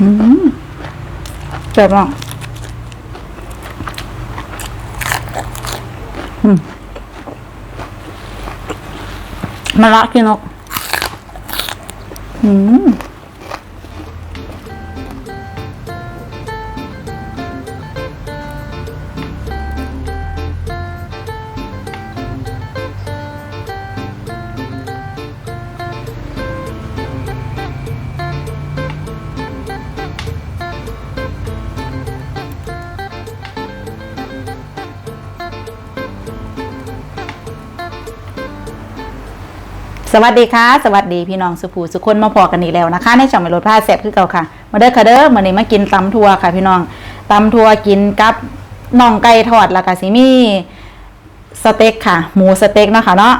อืมแซ่บมากมมะละกินนกอืม วัสดีค่ะ สวัสดีพี่น้องสุภูสุคนมาพอกันอีกแล้วนะคะ ในช่องไม่ลดผ้าแสบคือเก่าค่ะ มาเด้อค่ะเด้อมื้อนี้มากินตำทัวค่ะพี่น้องตำทัวกินกับน่องไก่ทอดแล้วก็สิมีสเต็กค่ะ หมูสเต็กเนาะคะเนาะ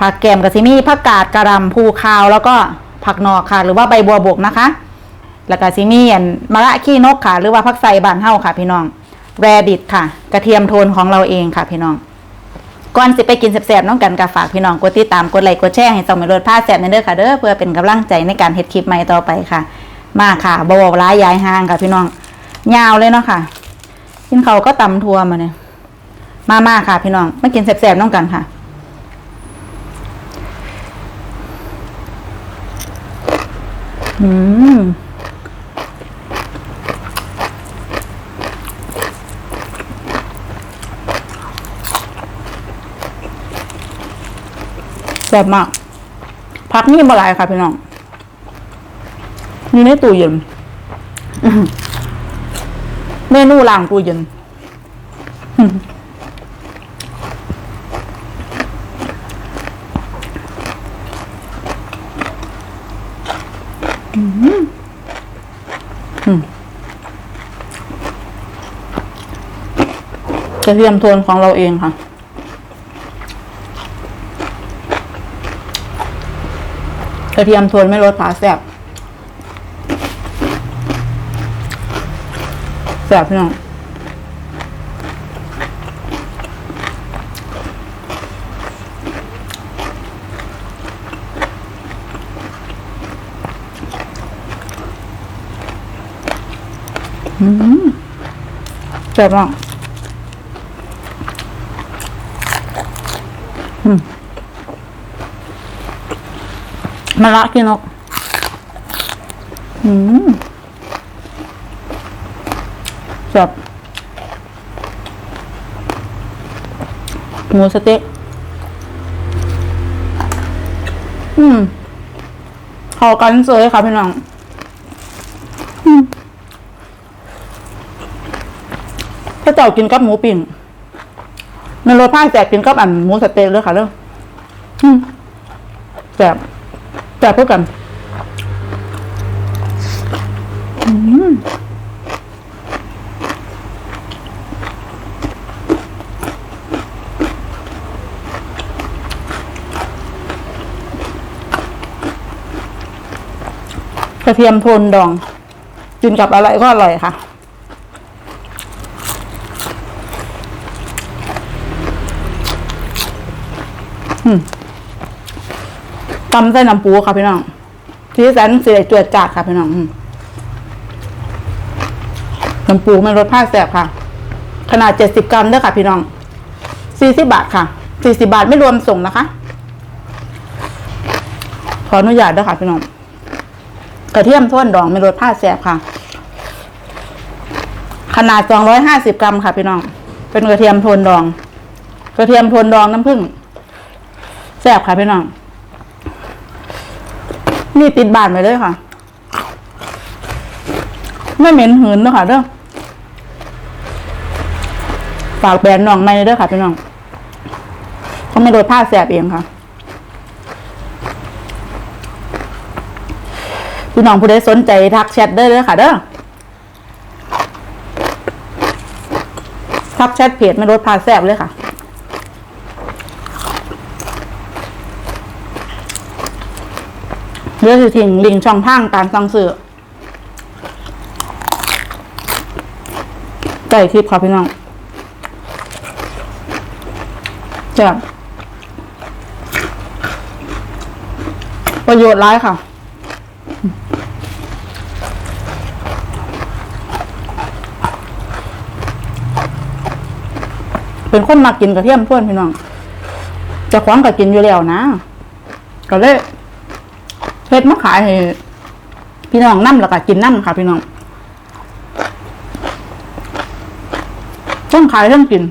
ผักแกมกับสิมีผักกาดกระหลำภูคาว แล้วก็ผักนอกค่ะ หรือว่าใบบัวบกนะคะ แล้วก็สิมีอันมะระขี้นกค่ะ หรือว่าผักไส่บานเฮาค่ะ พี่น้องแรดิตค่ะ กระเทียมโทนของเราเองค่ะพี่น้อง ก่อนสิไปกินแซ่บๆน้องกันกับฝากพี่น้องกดติดตามกดไลค์กดแชร์ให้ส่องไม่ลดผ้าแซ่บในเด้อค่ะเด้อเพื่อเป็นกำลังใจในการเฮ็ดคลิปใหม่ต่อไปค่ะ มาค่ะบ่าวร้ายยายห่างค่ะพี่น้องยาวเลยเนาะค่ะกินเขาก็ตำทัวมาเนี่ยมามาค่ะ พี่น้องมากินแซ่บๆน้องกันค่ะอืม ซ่บมากพักนี่บหลายค่ะพี่น้องนี่ในตู้เย็นเมนูล้างตู้เย็นกระเทียมโทนของเราเองค่ะ กระเทียมโทนไม่ลดผาแสบแสบพี่น้องอืมแสบมากอืม มะระกินนกอืมแบบหมูสเต๊ะอืมเข้ากันสวยค่ะพี่น้องอถ้าเจ้ากินกับหมูปิ่งในรสผ้าแจกกินกับอันหมูสเต๊ะเลยค่ะเด้ออืมแจบ แต่เพื่อกันกระเทียมโทนดองกินกับอะไรก็อร่อยค่ะอืม ตำใส่น้ำปูค่ะพี่น้องทีแสนสียจวดจัดค่ะพี่น้องน้ำปูมันรสชาแซ่บค่ะ ขนาดเจ็ดสิบกรัมเด้อค่ะ พี่น้องสี่สิบบาทค่ะสี่สิบาทไม่รวมส่งนะคะ ขออนุญาตเด้อค่ะพี่น้องกระเทียมท่วนดองไม่รสชาแซ่บค่ะ ขนาดสองร้อยห้าสิบกรัมค่ะ พี่น้อง เป็นกระเทียมโทนดอง กระเทียมโทนดองน้ำผึ้งแซ่บค่ะพี่น้อง นี่ติดบานไปเลยค่ะ ไม่เหม็นหืนเด้อค่ะเด้อฝากแบรนด์น้องไม่เด้อค่ะพี่น้องเขาไม่โดนผ้าแสบเองค่ะ พี่น้องผู้ใดสนใจทักแชทได้เลยค่ะเด้อทักแชทเพจไม่ลดผ้าแสบเลยค่ะ ดี๋ยวจะทิ้งลิงช่องทางการสั่งซื้อใต้คลิปค่ะพี่น้องจะประโยชน์ร้ายค่ะ เป็นคนมากินกระเทียมเพื่อนพี่น้องจะคว้างกับกินอยู่แล้วนะ ก็เลย เฮ็ดมาขายให้พี่น้องนั่แล้วก็กินนั่มค่ะ พี่น้องต้องขายต้องกิน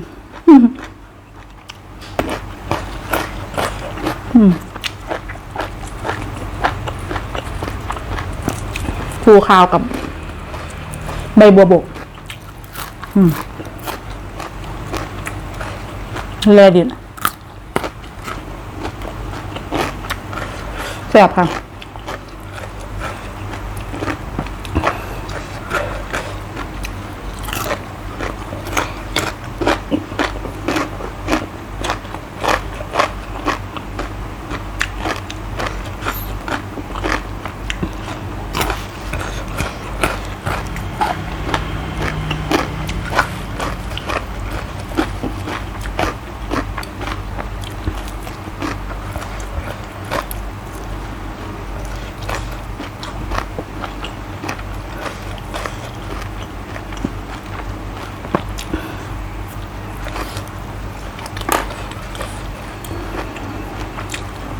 ผูขาวกับ ใบบัวบกเลดินแซ่บค่ะ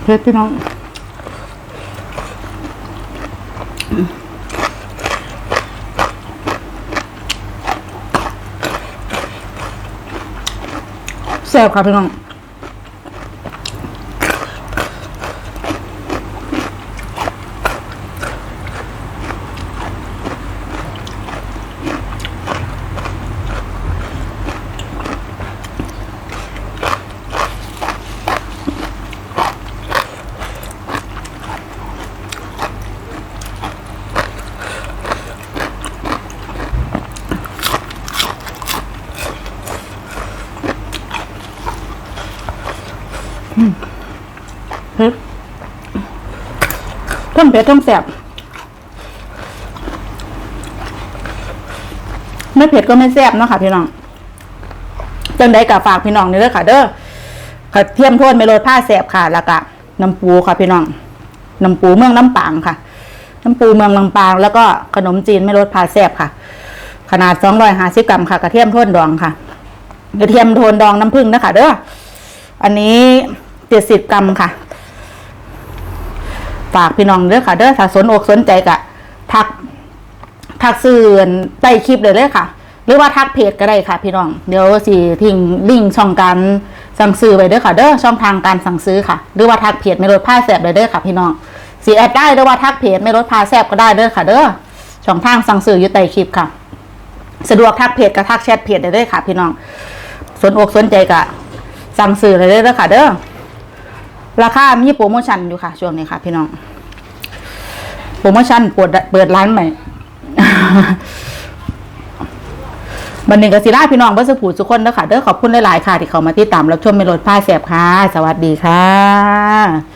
เพชรพี่น้องแซ่บครับพี่น้อง เผ็ดทั้งเผ็ดทั้งแสบไม่เผ็ดก็ไม่แซ่บเนาะค่ะพี่น้องจังใดกับฝากพี่น้องนี่เลยค่ะ เด้อกระเทียมโทษเมโลผ้าแสบค่ะ แล้วก็น้ำปูค่ะพี่น้องน้ำปูเมืองน้ำปางค่ะ น้ำปูเมืองลำปาง แล้วก็ขนมจีนไม่ลดผ้าแสบค่ะ ขนาดสองร้อยห้าสิบกรัมค่ะกระเทียมโทนดองค่ะกระเทียมโทนดองน้ำผึ้งนะคะเด้ออันนี้ เจ็ดสิบกรัมค่ะ ฝากพี่น้องเด้อค่ะ เด้อถ้าสนอกสนใจกะทัก ทักซื้อใต้คลิปเลยเลยค่ะ หรือว่าทักเพจก็ได้ค่ะ พี่น้อง เดี๋ยวสิทิ้งลิงก์ช่องการสั่งซื้อไว้เด้อค่ะ เด้อช่องทางการสั่งซื้อค่ะ หรือว่าทักเพจไม่ลดผ้าแสบเลยเด้อค่ะ พี่น้องสีแอดได้หรือว่าทักเพจไม่ลดผ้าแสบก็ได้เด้อค่ะ เด้อช่องทางสั่งซื้ออยู่ใต้คลิปค่ะ สะดวกทักเพจก็ทักแชทเพจได้เลยค่ะ พี่น้องสนอกสนใจกะสั่งซื้อเลยเด้อค่ะ เด้อ ราคามีโปรโมชั่นอยู่ค่ะ ช่วงนี้ค่ะ พี่น้อง โปรโมชั่นเปิดเปิดร้านใหม่บันหนึ่งกสิราพี่น้องเบอร์สผูทุกคนเด้อค่ะเด้อขอบคุณหลายๆค่ะ ที่เขามาติดตามรับชมเมโลดผ้าแสบค่ะ สวัสดีค่ะ